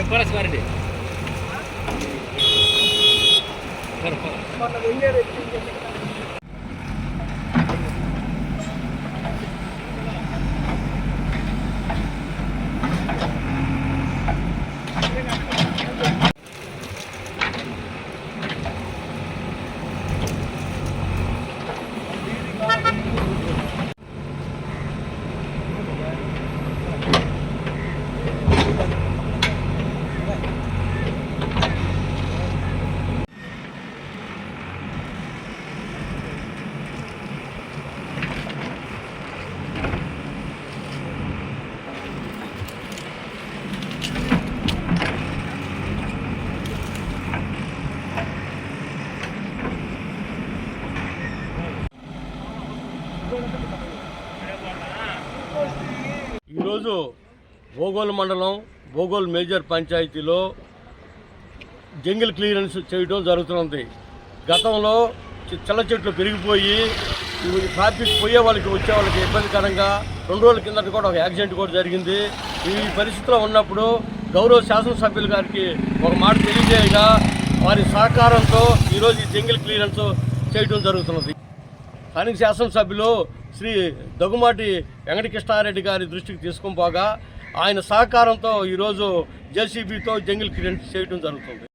Empress వారండి? పర్ఫర్ ఈరోజు భోగోల్ మండలం Bhogol major పంచాయతీలో జంగిల్ క్లియరెన్స్ చేయడం జరుగుతుంది గతంలో చి- చెట్లు పెరిగిపోయి ట్రాఫిక్ పోయే వాళ్ళకి వచ్చే వాళ్ళకి ఇబ్బందికరంగా రెండు రోజుల కిందట కూడా ఒక యాక్సిడెంట్ కూడా జరిగింది. ఈ పరిస్థితిలో ఉన్నప్పుడు గౌరవ శాసనసభ్యులు గారికి ఒక మాట తెలియజేయగా వారి సహకారంతో ఈరోజు ఈ జంగిల్ క్లియరెన్స్ చేయడం జరుగుతున్నది. స్థానిక శాసనసభ్యులు శ్రీ దగ్గుమాటి వెంకటకృష్ణారెడ్డి గారి దృష్టికి తీసుకొని పోగా ఆయన సహకారంతో ఈరోజు జేసీబీతో జంగిల్ క్లియరెన్స్ చేయడం జరుగుతుంది.